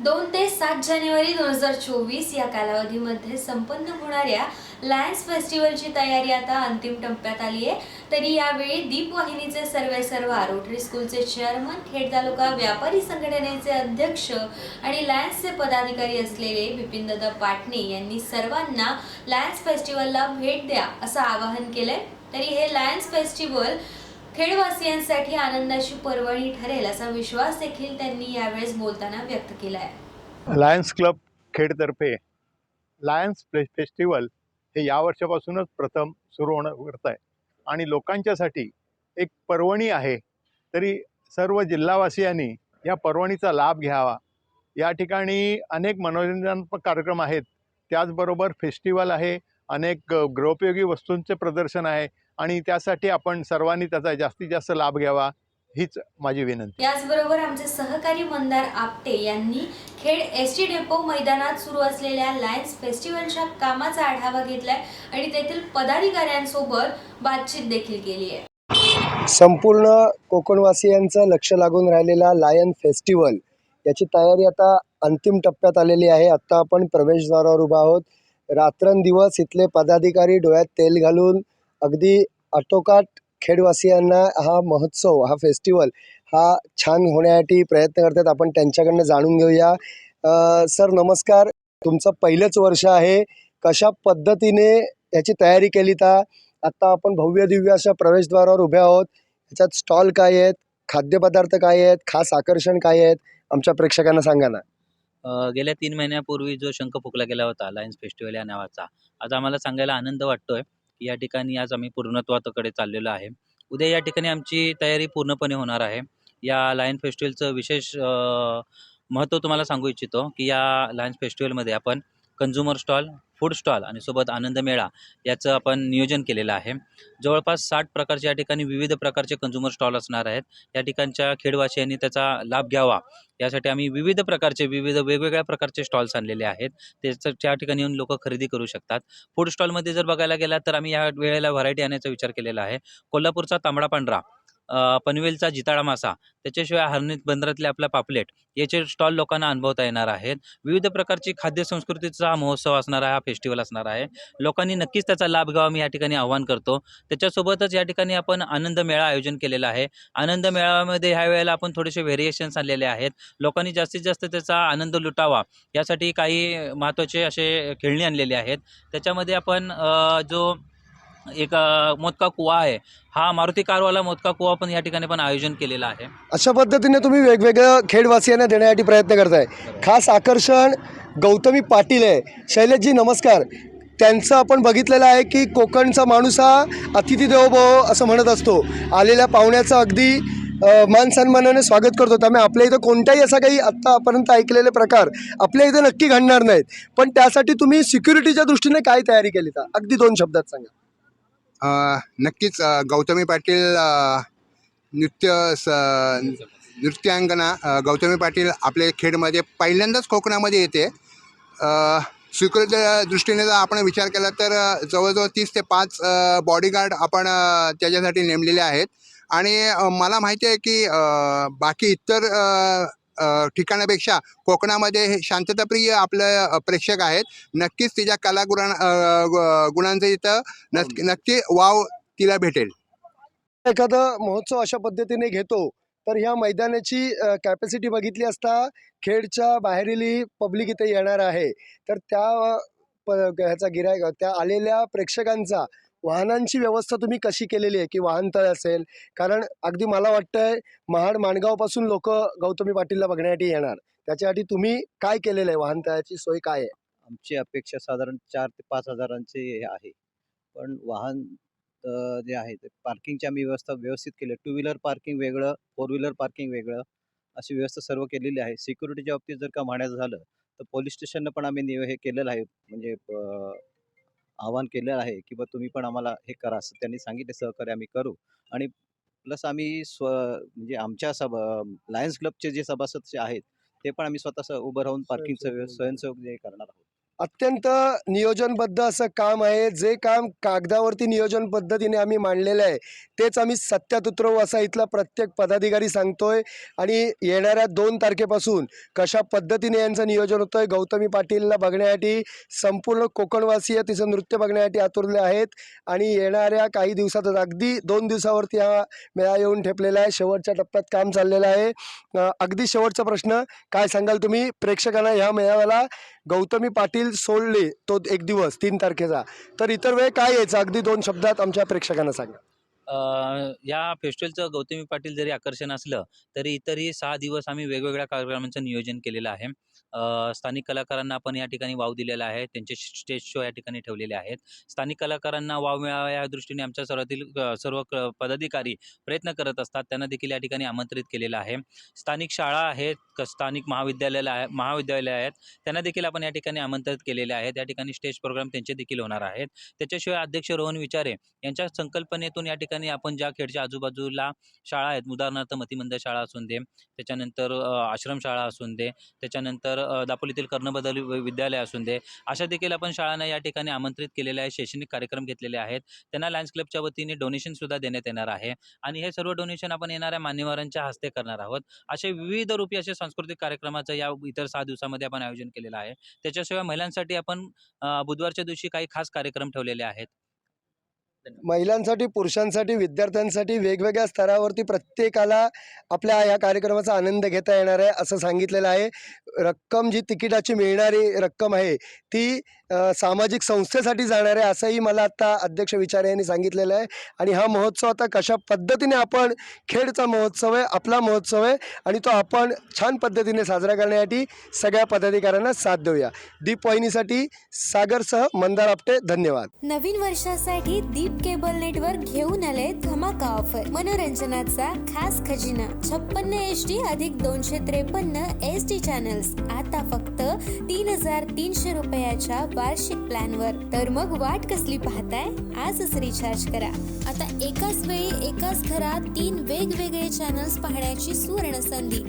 दोन ते सात जानेवारी दोन हजार चोवीस या कालावधीमध्ये संपन्न होणाऱ्या लायन्स फेस्टिवलची तयारी आता अंतिम टप्प्यात आली आहे. तरी यावेळी दीप वाहिनीचे सर्वे सर्वा रोटरी स्कूलचे चेअरमन खेड तालुका व्यापारी संघटनेचे अध्यक्ष आणि लायन्सचे पदाधिकारी असलेले बिपिनदादा पाटणे यांनी सर्वांना लायन्स फेस्टिवलला भेट द्या असं आवाहन केलंय. तरी हे लायन्स फेस्टिवल खेडवासियांसाठी आनंदाची पर्वणी ठरेल असा विश्वास देखील त्यांनी यावेळेस बोलताना व्यक्त केला आहे लायन्स क्लब खेडतर्फे लायन्स फेस्टिवल हे या वर्षापासूनच प्रथम सुरू होणं करत आहे आणि लोकांच्यासाठी एक पर्वणी आहे. तरी सर्व जिल्हावासियांनी या पर्वणीचा लाभ घ्यावा. या ठिकाणी अनेक मनोरंजनात्मक कार्यक्रम आहेत. त्याचबरोबर फेस्टिवल आहे. अनेक गृहोपयोगी वस्तूंचे प्रदर्शन आहे. आणि त्यासाठी आपण सर्वांनी त्याचा जास्तीत जास्त लाभ घ्यावा हीच माझी विनंती. याचबरोबर आमचे सहकारी मंदार आपटे यांनी खेड एस टी डेपो मैदानात सुरू असलेल्या लायन्स फेस्टिवलच्या कामाचा आढावा घेतलाय आणि तेथील पदाधिकाऱ्यांसोबत बातचीत देखील केली आहे. संपूर्ण कोकणवासियांचं लक्ष लागून राहिलेला लायन फेस्टिवल याची तयारी आता अंतिम टप्प्यात आलेली आहे. आत्ता आपण प्रवेशद्वारावर उभा आहोत. रात्रंदिवस इथले पदाधिकारी डोळ्यात तेल घालून अगदी आटोकाट खेडवासियांना हा महोत्सव हा फेस्टिवल हा छान होण्यासाठी प्रयत्न करतात. आपण त्यांच्याकडनं जाणून घेऊया. सर नमस्कार. तुमचं पहिलंच वर्ष आहे. कशा पद्धतीने याची तयारी केली तर आत्ता आपण भव्य दिव्य अशा प्रवेशद्वारावर उभे आहोत. ह्याच्यात स्टॉल काय आहेत? खाद्यपदार्थ काय आहेत? खास आकर्षण काय आहेत? आमच्या प्रेक्षकांना सांगा ना. गेल्या तीन महिन्यापूर्वी जो शंख फुकला गेला होता लायन्स फेस्टिवल या नावाचा. आज आम्हाला सांगायला आनंद वाटतोय. या ठिकाणी आज आम्ही पूर्णत्वाकडे चाललेलो आहे. उद्या या ठिकाणी आमची तयारी पूर्णपणे होणार आहे. या लायन फेस्टिवलचं विशेष महत्त्व तुम्हाला सांगू इच्छितो की या लायन्स फेस्टिवलमध्ये आपण कंझ्युमर स्टॉल फूड स्टॉल आणि सोबत आनंद मेळा याचं आपण नियोजन केलेलं आहे. जवळपास साठ प्रकारचे या ठिकाणी विविध प्रकारचे कंझ्युमर स्टॉल असणार आहेत. या ठिकाणच्या खेडवासियांनी त्याचा लाभ घ्यावा. यासाठी आम्ही विविध प्रकारचे विविध वेगवेगळ्या प्रकारचे स्टॉल्स आणलेले आहेत. त्याचं त्या ठिकाणी येऊन लोक खरेदी करू शकतात. फूड स्टॉलमध्ये जर बघायला गेला तर आम्ही या वेळेला व्हरायटी आणण्याचा विचार केलेला आहे. कोल्हापूरचा तांबडा पांढरा. पनवेलचा जिताळा मासा. त्याच्याशिवाय हरणीत बंदरातले आपला पापलेट याचे स्टॉल लोकांना अनुभवता येणार आहेत. विविध प्रकारची खाद्य संस्कृतीचा हा महोत्सव असणार आहे हा फेस्टिवल असणार आहे. लोकांनी नक्कीच त्याचा लाभ घ्यावा मी या ठिकाणी आवाहन करतो. त्याच्यासोबतच या ठिकाणी आपण आनंद मेळा आयोजन केलेला आहे. आनंद मेळाव्यामध्ये ह्या वेळेला आपण थोडेसे व्हेरिएशन्स आणलेले आहेत. लोकांनी जास्तीत जास्त त्याचा आनंद लुटावा यासाठी काही महत्त्वाचे असे खेळणी आणलेले आहेत. त्याच्यामध्ये आपण जो एक मोदका कुवा आहे. हा मारुती कारवाला मोदका कुवा पण या ठिकाणी पण आयोजन केलेला आहे. अशा पद्धतीने तुम्ही वेगवेगळ्या खेडवासियांना देण्यासाठी प्रयत्न करताय. खास आकर्षण गौतमी पाटील आहे. शैलेशजी नमस्कार. त्यांचं आपण बघितलेलं आहे की कोकणचा माणूस हा अतिथी देवो भव असं म्हणत असतो. आलेल्या पाहुण्याचं अगदी मान सन्मानाने स्वागत करतो. त्यामुळे आपल्या इथं कोणताही असा काही आत्तापर्यंत ऐकलेले प्रकार आपल्या इथं नक्की घडणार नाहीत. पण त्यासाठी तुम्ही सिक्युरिटीच्या दृष्टीने काय तयारी केली? तर अगदी दोन शब्दात सांगा. नक्कीच गौतमी पाटील नृत्य स नृत्यांगना गौतमी पाटील आपल्या खेडमध्ये पहिल्यांदाच कोकणामध्ये येते. स्वीकृत दृष्टीने जर आपण विचार केला तर जवळजवळ तीस ते पाच बॉडीगार्ड आपण त्याच्यासाठी नेमलेले आहेत. आणि मला माहिती आहे की बाकी इतर ठिकाणापेक्षा कोकणामध्ये हे शांतताप्रिय आपलं प्रेक्षक आहेत. नक्कीच तिच्या कलागुणां गुणांचं इथं नक्की नक्की वाव तिला भेटेल. एखादा महोत्सव अशा पद्धतीने घेतो तर ह्या मैदानाची कॅपॅसिटी बघितली असता खेडच्या बाहेरील पब्लिक इथे येणार आहे. तर त्या ह्याचा गिरायक त्या आलेल्या प्रेक्षकांचा वाहनांची व्यवस्था तुम्ही कशी केलेली आहे की वाहनतळ असेल? कारण अगदी मला वाटतंय महाड माणगावपासून लोक गौतमी पाटीलला बघण्यासाठी येणार. त्याच्यासाठी तुम्ही काय केलेलं आहे? वाहनतळाची सोय काय आहे? आमची अपेक्षा साधारण चार ते पाच हजारांचे हे आहे. पण वाहन अ, जे आहे ते पार्किंगची आम्ही व्यवस्था व्यवस्थित केली टू व्हीलर पार्किंग वेगळं फोर व्हीलर पार्किंग वेगळं अशी व्यवस्था सर्व केलेली आहे. सिक्युरिटीच्या बाबतीत जर का म्हणायचं झालं तर पोलीस स्टेशननं पण आम्ही निव हे केलेलं आहे. म्हणजे अ, आवाहन केलेलं आहे की बा तुम्ही पण आम्हाला हे करा. असं त्यांनी सांगितले सहकार्य आम्ही करू. आणि प्लस आम्ही स्व म्हणजे आमच्या सब लायन्स क्लबचे जे सभासद जे आहेत ते पण आम्ही स्वतः उभं राहून पार्किंगचं स्वयंसेवक जे करणार आहोत. अत्यंत नियोजनबद्ध असं काम आहे. जे काम कागदावरती नियोजन पद्धतीने आम्ही मांडलेलं आहे तेच आम्ही सत्यात उतरवू असा इथला प्रत्येक पदाधिकारी सांगतोय. आणि येणाऱ्या दोन तारखेपासून कशा पद्धतीने यांचं नियोजन होतं आहे गौतमी पाटीलला बघण्यासाठी संपूर्ण कोकणवासीय तिचं नृत्य बघण्यासाठी आतुरले आहेत. आणि येणाऱ्या काही दिवसातच अगदी दोन दिवसावरती हा मेळा येऊन ठेपलेला आहे. शेवटच्या टप्प्यात काम चाललेलं आहे. अगदी शेवटचा प्रश्न काय सांगाल तुम्ही? प्रेक्षकांना ह्या मेळाव्याला गौतमी पाटील सोडले तो एक दिवस तीन तारखेचा. तर इतर वेळ काय यायचं? अगदी दोन शब्दात आमच्या प्रेक्षकांना सांगा. अ, या फेस्टिवलचं गौतमी पाटील जरी आकर्षण असलं तरी इतरही सहा दिवस आम्ही वेगवेगळ्या कार्यक्रमांचं नियोजन केलेलं आहे. स्थानिक कलाकारांना आपण या ठिकाणी वाव दिलेला आहे. त्यांचे स्टेज शो या ठिकाणी ठेवलेले आहेत. स्थानिक कलाकारांना वाव मिळावा या दृष्टीने आमच्या सर्वातील सर्व क- पदाधिकारी प्रयत्न करत असतात. त्यांना देखील या ठिकाणी आमंत्रित केलेलं आहे. स्थानिक शाळा आहेत क- स्थानिक महाविद्यालयाला आहे महाविद्यालय आहेत. त्यांना देखील आपण या ठिकाणी आमंत्रित केलेले आहेत. या ठिकाणी स्टेज प्रोग्राम त्यांचे देखील होणार आहेत. त्याच्याशिवाय अध्यक्ष रोहन विचारे यांच्या संकल्पनेतून या ठिकाणी आपण ज्या खेडच्या आजूबाजूला शाळा आहेत उदाहरणार्थ मतिमंद शाळा असून दे त्याच्यानंतर आश्रमशाळा असून दे त्याच्यानंतर तर दापोलीतील कर्णबदल वि- विद्यालय असून दे. अशा देखील आपण शाळांना या ठिकाणी आमंत्रित केलेले आहे. शैक्षणिक कार्यक्रम घेतलेले आहेत. त्यांना लायन्स क्लबच्या वतीने डोनेशनसुद्धा देण्यात येणार आहे. आणि हे सर्व डोनेशन आपण येणाऱ्या मान्यवरांच्या हस्ते करणार आहोत. असे विविध रूपी असे सांस्कृतिक कार्यक्रमाचं या इतर सहा दिवसामध्ये आपण आयोजन केलेलं आहे. त्याच्याशिवाय महिलांसाठी आपण बुधवारच्या दिवशी काही खास कार्यक्रम ठेवलेले आहेत. महिलांसाठी पुरुषांसाठी विद्यार्थ्यांसाठी वेगवेगळ्या स्तरावरती प्रत्येकाला आपल्या या कार्यक्रमाचा आनंद घेता येणार आहे असं सांगितलेलं आहे. रक्कम जी तिकिटाची मिळणारी रक्कम आहे ती सामाजिक संस्थेसाठी जाणार आहे असंही मला आता अध्यक्ष विचारे यांनी सांगितलेलं आहे. आणि हा महोत्सव आता कशा पद्धतीने आपण खेडचा महोत्सव आहे आपला महोत्सव आहे आणि तो आपण छान पद्धतीने साजरा करण्यासाठी सगळ्या पदाधिकाऱ्यांना साथ देऊया. दीप वाहिनीसाठी सागरसह मंदार आपटे धन्यवाद. नवीन वर्षासाठी दीप केबल नेटवर्क घेऊन आले धमाका ऑफर. मनोरंजनाचा खास खजिना. छप्पन्न एच डी अधिक दोनशे त्रेपन्न एस टी चॅनल्स. आता फक्त तीन हजार तीनशे रुपयाच्या वार्षिक प्लॅनवर तर मग वाट कसली पाहताय? आजच रिचार्ज करा. आता एकाच वेळी एकाच घरात तीन वेगवेगळे चॅनल्स पाहण्याची सुवर्ण संधी.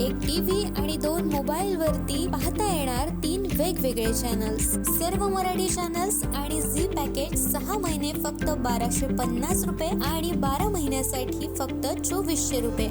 एक टीव्ही आणि दोन मोबाईल वरती पाहता येणार तीन वेगवेगळे चॅनल्स सर्व मराठी चॅनल्स आणि झी पॅकेज सहा महिने फक्त बाराशे पन्नास रुपये आणि बारा महिन्यासाठी फक्त चोवीसशे रुपये.